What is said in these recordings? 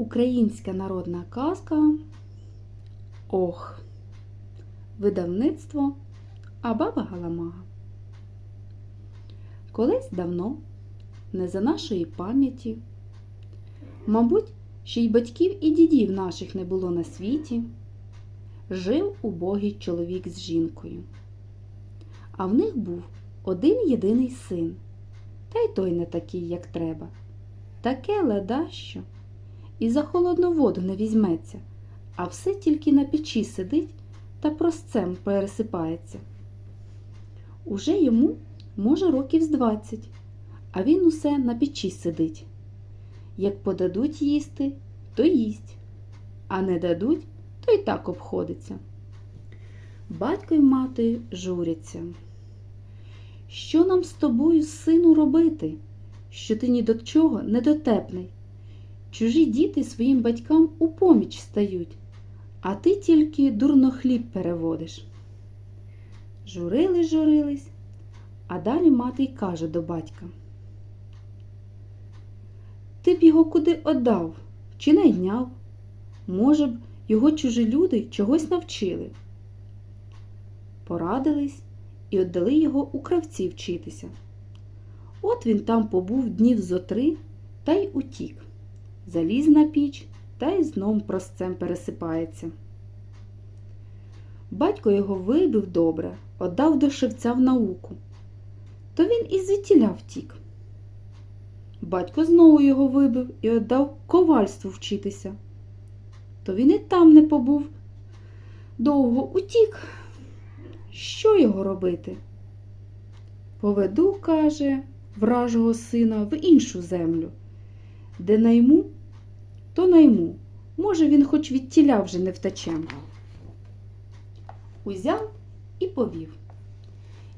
Українська народна казка Ох. Видавництво Абаба Галамага. Колись давно, не за нашої пам'яті, мабуть, ще й батьків і дідів наших не було на світі, жив убогий чоловік з жінкою. А в них був один єдиний син, та й той не такий, як треба. Таке ледащо і за холодну воду не візьметься, а все тільки на печі сидить та простцем пересипається. Уже йому, може, років з двадцять, а він усе на печі сидить. Як подадуть їсти, то їсть, а не дадуть, то й так обходиться. Батько й мати журяться. Що нам з тобою, сину, робити, що ти ні до чого недотепний? Чужі діти своїм батькам у поміч стають, а ти тільки дурно хліб переводиш. Журились, журились, а далі мати й каже до батька. Ти б його куди отдав чи найняв? Може б, його чужі люди чогось навчили. Порадились і віддали його у кравці вчитися. От він там побув днів зо три та й утік. Заліз на піч та й знов простцем пересипається. Батько його вибив добре, отдав до шевця в науку. То він і звідтіля втік. Батько знову його вибив і віддав ковальству вчитися. То він і там не побув. Довго утік. Що його робити? Поведу, каже, вражого сина в іншу землю, де найму, то найму. Може, він хоч від тіля вже не втече. Узяв і повів.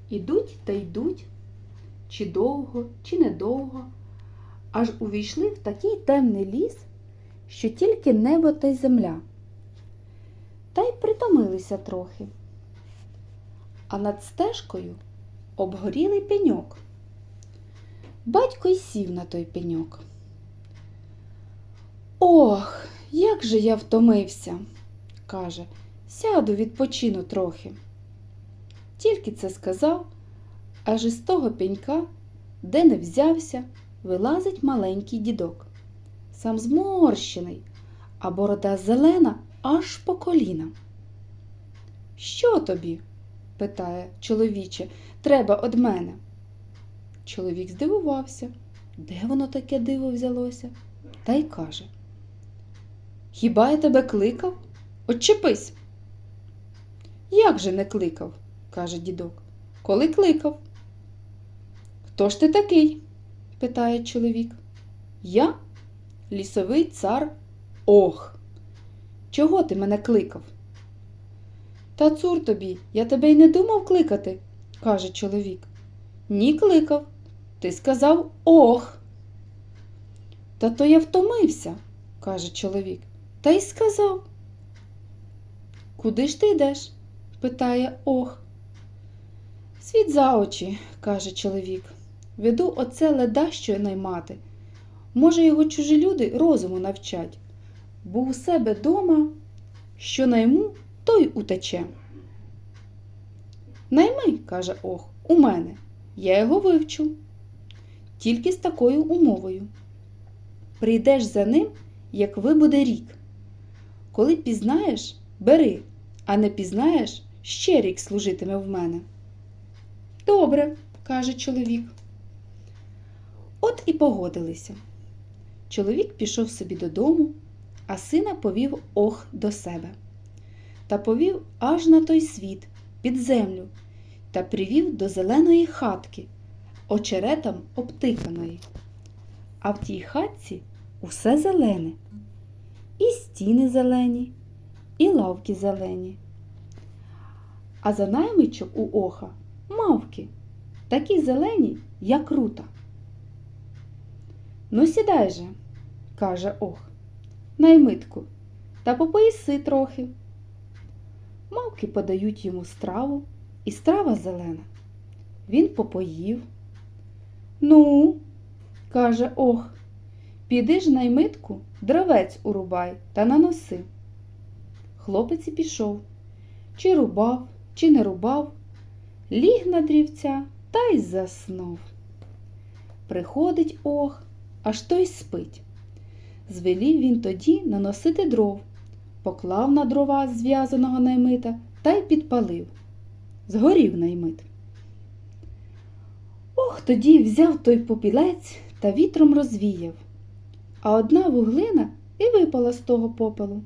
Ідуть та йдуть, чи довго, чи недовго, аж увійшли в такий темний ліс, що тільки небо та й земля. Та й притомилися трохи. А над стежкою обгорілий пеньок. Батько й сів на той пеньок. Ох, як же я втомився, каже, сяду відпочину трохи. Тільки це сказав, аж із того пенька, де не взявся, вилазить маленький дідок. Сам зморщений, а борода зелена аж по коліна. Що тобі? питає чоловіче, треба од мене. Чоловік здивувався, де воно таке диво взялося, та й каже Хіба я тебе кликав? Отчепись. Як же не кликав? каже дідок. Коли кликав? Хто ж ти такий? питає чоловік. Я лісовий цар Ох. Чого ти мене кликав? Та цур тобі, я тебе й не думав кликати, каже чоловік. Ні, кликав. Ти сказав ох. Та то я втомився, каже чоловік. Та й сказав. Куди ж ти йдеш? питає ох. Світ за очі, каже чоловік. Веду оце ледащо наймати. Може, його чужі люди розуму навчать, бо у себе дома, що найму, той утече. Найми, каже ох, у мене. Я його вивчу. Тільки з такою умовою. Прийдеш за ним, як вибуде рік. Коли пізнаєш, бери, а не пізнаєш, ще рік служитиме в мене. Добре, каже чоловік. От і погодилися. Чоловік пішов собі додому, а сина повів ох до себе. Та повів аж на той світ, під землю, та привів до зеленої хатки, очеретом обтиканої. А в тій хатці усе зелене. І стіни зелені, і лавки зелені. А за наймичок у оха мавки, такі зелені, як рута. Ну, сідай же, каже ох, наймитку, та попоїси трохи. Мавки подають йому страву, і страва зелена. Він попоїв. Ну, каже ох, Піди ж наймитку, дровець урубай та наноси. Хлопець і пішов. Чи рубав, чи не рубав, ліг на дрівця та й заснув. Приходить ох, аж той спить. Звелів він тоді наносити дров, поклав на дрова зв'язаного наймита та й підпалив. Згорів наймит. Ох, тоді взяв той попілець та вітром розвіяв, а одна вуглина і випала з того попелу.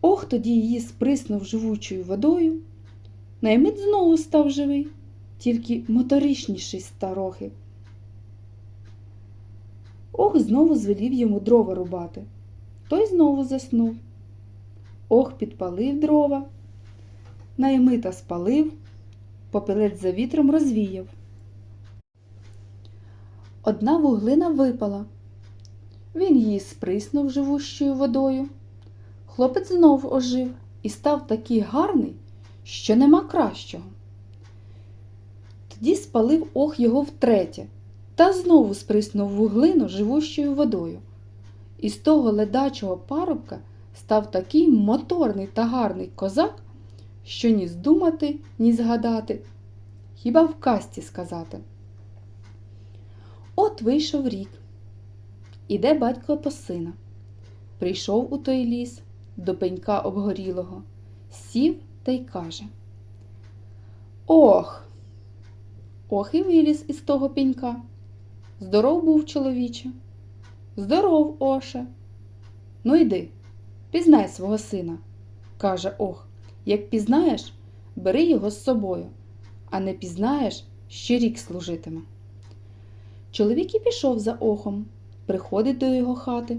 Ох, тоді її сприснув живучою водою. Наймит знову став живий, тільки моторичніший старохи. Ох, знову звелів йому дрова рубати. Той знову заснув. Ох, підпалив дрова, наймита спалив, попелець за вітром розвіяв. Одна вуглина випала. Він її сприснув живущою водою. Хлопець знов ожив і став такий гарний, що нема кращого. Тоді спалив ох його втретє та знову сприснув вуглину живущою водою. І з того ледачого парубка став такий моторний та гарний козак, що ні здумати, ні згадати, хіба в касті сказати. От вийшов рік. Іде батько по сина. Прийшов у той ліс до пенька обгорілого, сів та й каже. Ох! Ох і виліз із того пенька. Здоров був чоловіче. Здоров, Оше. Ну йди, пізнай свого сина, каже ох. Як пізнаєш, бери його з собою, а не пізнаєш, ще рік служитиме. Чоловік і пішов за охом, приходить до його хати.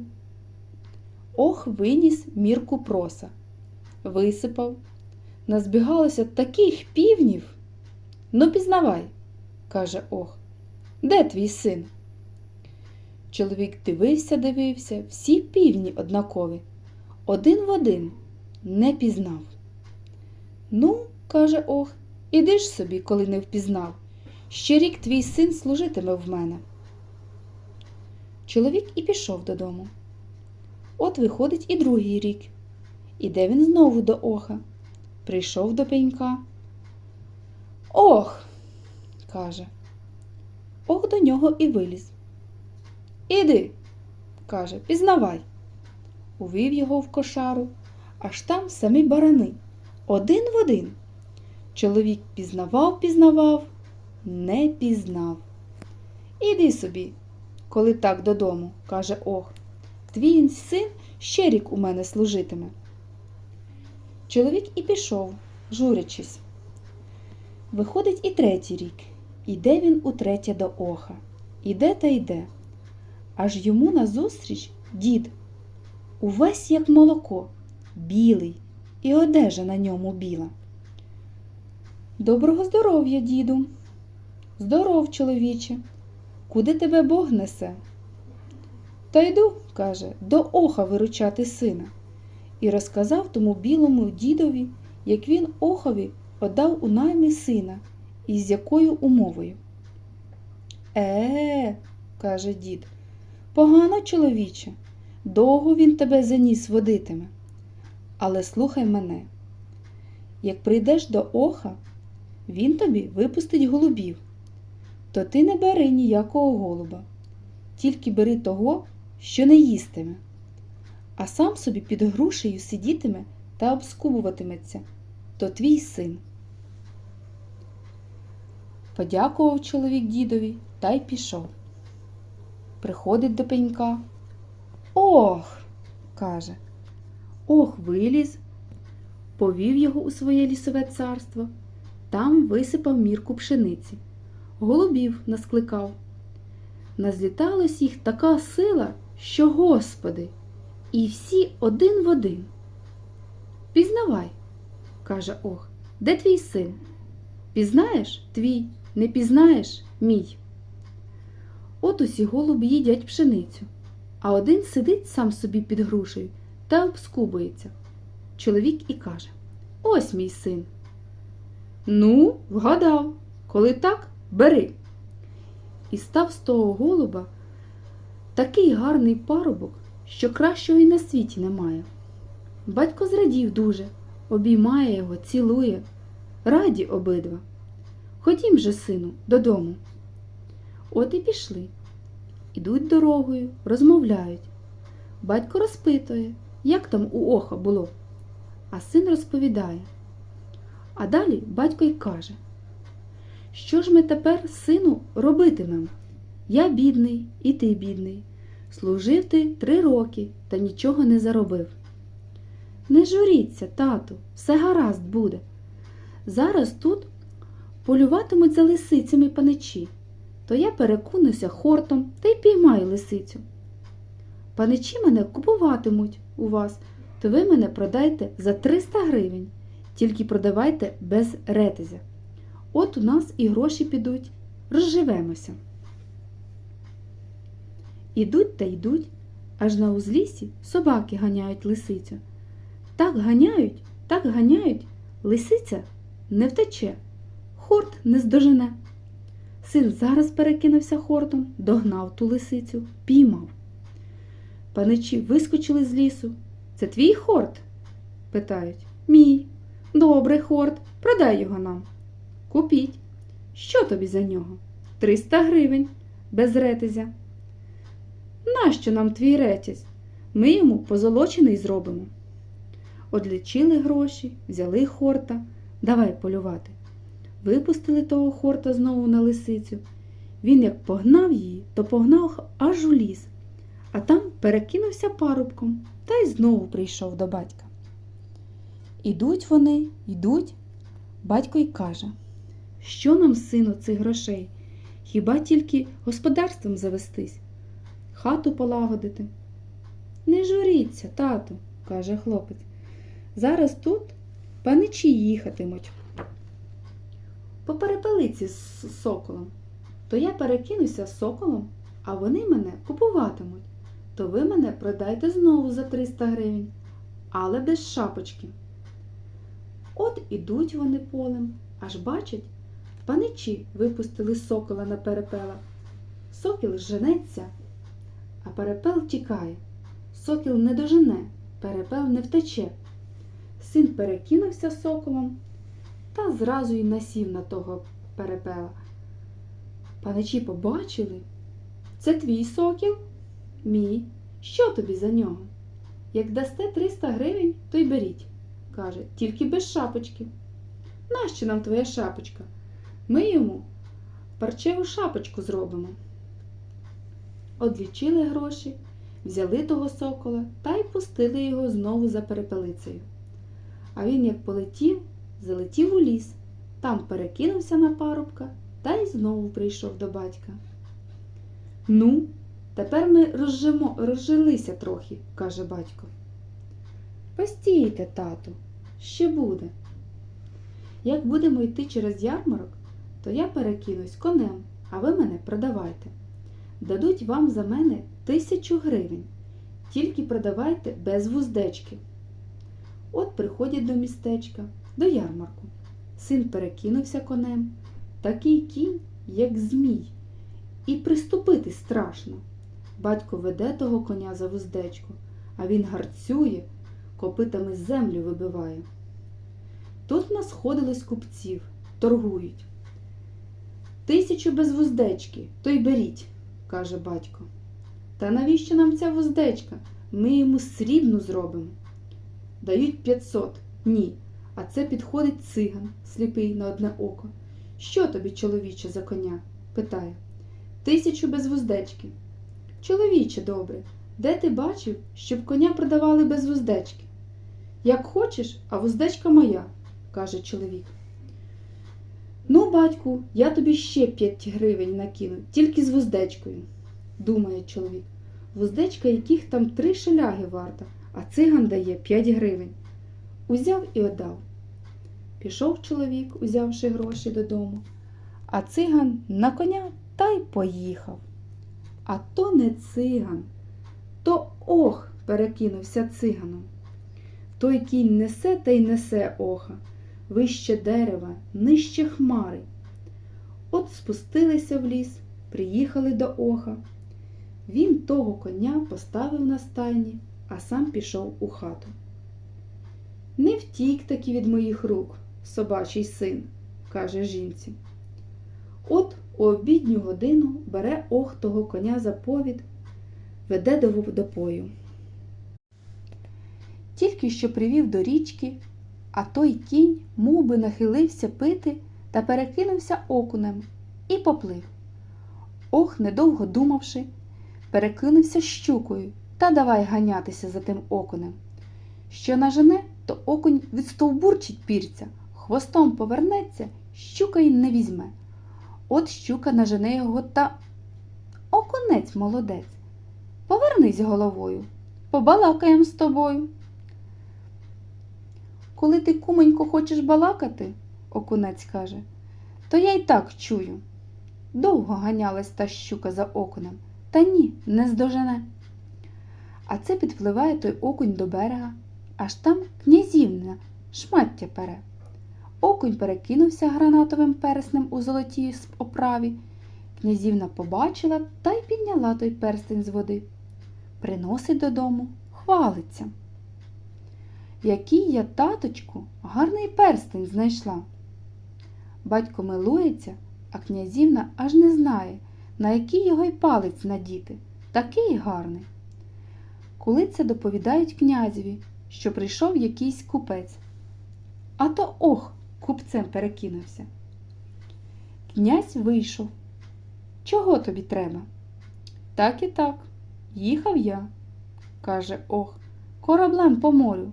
Ох виніс мірку проса, висипав. Назбігалося таких півнів. Ну, пізнавай, каже ох, де твій син? Чоловік дивився, дивився, всі півні однакові, один в один не пізнав. Ну, каже ох, іди ж собі, коли не впізнав. Ще рік твій син служитиме в мене. Чоловік і пішов додому. От виходить і другий рік. Іде він знову до оха. Прийшов до пенька. Ох, каже. Ох до нього і виліз. Іди, каже, пізнавай. Увів його в кошару, аж там самі барани, один в один. Чоловік пізнавав, пізнавав, не пізнав. Іди собі, коли так додому, каже ох. Твій син ще рік у мене служитиме. Чоловік і пішов, журячись. Виходить і третій рік. Іде він утретє до оха. Іде та йде. Аж йому назустріч дід. Увесь як молоко, білий, і одежа на ньому біла. Доброго здоров'я, діду. Здоров, чоловіче. Куди тебе Бог несе? Та йду, каже, до оха виручати сина. І розказав тому білому дідові, як він охові подав у наймі сина, і з якою умовою. Е, каже дід, погано, чоловіче, довго він тебе за ніс водитиме. Але слухай мене, як прийдеш до оха, він тобі випустить голубів, то ти не бери ніякого голуба, тільки бери того, що не їстиме, а сам собі під грушею сидітиме та обскубуватиметься, то твій син. Подякував чоловік дідові та й пішов. Приходить до пенька. Ох, каже, ох, виліз, повів його у своє лісове царство, там висипав мірку пшениці, голубів наскликав. Назліталась їх така сила, що, Господи, і всі один в один. Пізнавай, каже ох, де твій син? Пізнаєш твій, не пізнаєш мій. От усі голуби їдять пшеницю, а один сидить сам собі під грушею та обскубується. Чоловік і каже Ось мій син. Ну, вгадав, коли так, бери. І став з того голуба Такий гарний парубок, що кращого й на світі немає. Батько зрадів дуже, обіймає його, цілує. Раді обидва. Ходім же, сину, додому. От і пішли. Ідуть дорогою, розмовляють. Батько розпитує, як там у оха було. А син розповідає. А далі батько й каже, що ж ми тепер, сину, робитимемо? Я бідний, і ти бідний. Служив ти три роки та нічого не заробив. Не журіться, тату, все гаразд буде. Зараз тут полюватимуть за лисицями паничі, то я перекунуся хортом та й піймаю лисицю. Паничі мене купуватимуть у вас, то ви мене продайте за 300 гривень, тільки продавайте без ретезя. От у нас і гроші підуть, розживемося. Ідуть та йдуть, аж на узліссі собаки ганяють лисицю. Так ганяють, так ганяють, лисиця не втече, хорт не здожене. Син зараз перекинувся хортом, догнав ту лисицю, піймав. Паничі вискочили з лісу. Це твій хорт? питають. Мій. Добре, хорт, продай його нам. Купіть. Що тобі за нього? Триста гривень, без ретезя. Нащо нам твій ретязь? Ми йому позолочений зробимо. Одлічили гроші, взяли хорта, давай полювати. Випустили того хорта знову на лисицю. Він як погнав її, то погнав аж у ліс, а там перекинувся парубком та й знову прийшов до батька. Ідуть вони, йдуть, батько й каже, що нам, сину, цих грошей? Хіба тільки господарством завестись, хату полагодити? Не журіться, тату, каже хлопець. Зараз тут паничі їхатимуть. По перепелиці з соколом. То я перекинуся з соколом, а вони мене купуватимуть. То ви мене продайте знову за 300 гривень, але без шапочки. От ідуть вони полем, аж бачать, паничі випустили сокола на перепела. Сокіл женеться, а перепел тікає. Сокіл не дожене, перепел не втече. Син перекинувся соколом та зразу й насів на того перепела. Паничі побачили. Це твій сокіл? Мій. Що тобі за нього? Як дасте 300 гривень, то й беріть, каже, тільки без шапочки. Нащо нам твоя шапочка? Ми йому парчеву шапочку зробимо. Одлічили гроші, взяли того сокола та й пустили його знову за перепелицею. А він, як полетів, залетів у ліс, там перекинувся на парубка та й знову прийшов до батька. Ну, тепер ми розжимо, розжилися трохи, каже батько. Постійте, тату, ще буде. Як будемо йти через ярмарок, то я перекинусь конем, а ви мене продавайте. Дадуть вам за мене тисячу гривень, тільки продавайте без вуздечки. От приходять до містечка, до ярмарку. Син перекинувся конем, такий кінь, як змій, і приступити страшно. Батько веде того коня за вуздечку, а він гарцює, копитами землю вибиває. Тут насходилось купців, торгують. Тисячу без вуздечки, то й беріть, каже батько. Та навіщо нам ця вуздечка? Ми йому срібну зробимо. Дають 500. Ні. А це підходить циган, сліпий на одне око. Що тобі, чоловіче, за коня? питає. Тисячу без вуздечки. Чоловіче добре, де ти бачив, щоб коня продавали без вуздечки? Як хочеш, а вуздечка моя, каже чоловік. Ну, батьку, я тобі ще п'ять гривень накину, тільки з вуздечкою, думає чоловік. Вуздечка, яких там три шеляги варта, а циган дає п'ять гривень. Узяв і отдав. Пішов чоловік, узявши гроші додому, а циган на коня та й поїхав. А то не циган, то ох, перекинувся циганом. Той кінь несе та й несе оха, вище дерева, нижче хмари. От спустилися в ліс, приїхали до оха. Він того коня поставив на стайні, а сам пішов у хату. Не втік таки від моїх рук, собачий син, каже жінці. От у обідню годину бере ох того коня за повід, веде до водопою. Тільки що привів до річки, а той кінь мов би нахилився пити та перекинувся окунем і поплив. Ох, недовго думавши, перекинувся щукою та давай ганятися за тим окунем. Що нажене, то окунь відстовбурчить пірця, хвостом повернеться, щука й не візьме. От щука нажене його та окунець молодець. Повернись головою, побалакаєм з тобою. Коли ти, куменько, хочеш балакати, окунець каже, то я й так чую. Довго ганялась та щука за окунем, та ні, не здожене. А це підпливає той окунь до берега, аж там князівна шмаття пере. Окунь перекинувся гранатовим перснем у золотій оправі. Князівна побачила та й підняла той перстень з води. Приносить додому, хвалиться. Який я, таточку, гарний перстень знайшла. Батько милується, а князівна аж не знає, на який його й палець надіти. Такий гарний. Коли це доповідають князеві, що прийшов якийсь купець. А то ох, купцем перекинувся. Князь вийшов. Чого тобі треба? Так і так. Їхав я, каже ох, кораблем по морю.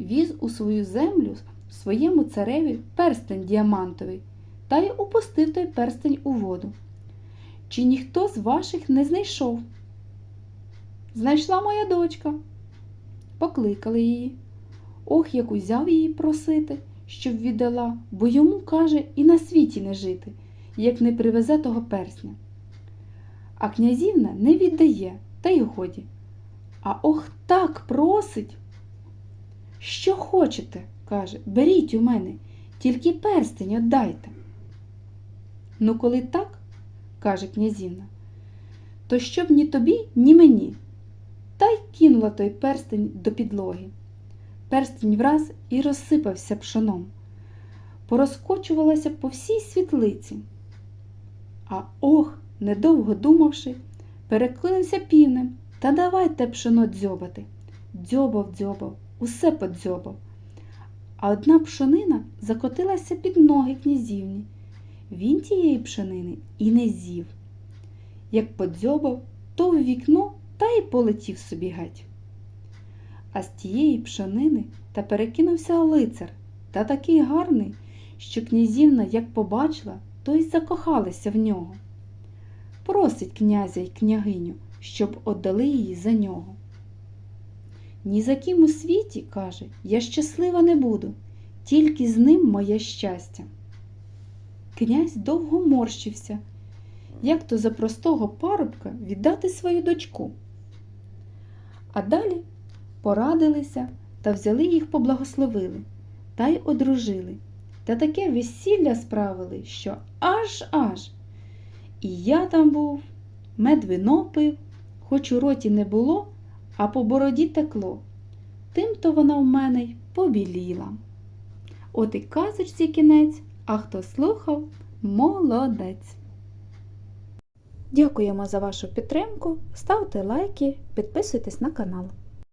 Віз у свою землю своєму цареві перстень діамантовий та й упустив той перстень у воду. Чи ніхто з ваших не знайшов? Знайшла моя дочка. Покликали її. Ох, як узяв її просити, щоб віддала, бо йому, каже, і на світі не жити, як не привезе того персня. А князівна не віддає, та й годі. А ох так просить. Що хочете, каже, беріть у мене, тільки перстень отдайте. Ну, коли так, каже князівна, то щоб ні тобі, ні мені. Та й кинула той перстень до підлоги. Перстень враз і розсипався пшоном, порозкочувалася по всій світлиці. А ох, недовго думавши, перекинувся півнем та давай те пшоно дзьобати. Дзьобав, дзьобав, усе подзьобав. А одна пшонина закотилася під ноги князівні. Він тієї пшенини і не з'їв. Як подзьобав, то в вікно та й полетів собі геть. А з тієї пшенини та перекинувся лицар, та такий гарний, що князівна, як побачила, то й закохалася в нього. Просить князя й княгиню, щоб отдали її за нього. Ні за ким у світі, каже, я щаслива не буду, тільки з ним моє щастя. Князь довго морщився, як то за простого парубка віддати свою дочку. А далі порадилися та взяли їх поблагословили та й одружили, та таке весілля справили, що аж аж. І я там був, мед вино пив, хоч у роті не було, а по бороді текло. Тим-то вона в мене й побіліла. От і казочці кінець, а хто слухав, молодець. Дякуємо за вашу підтримку. Ставте лайки, підписуйтесь на канал.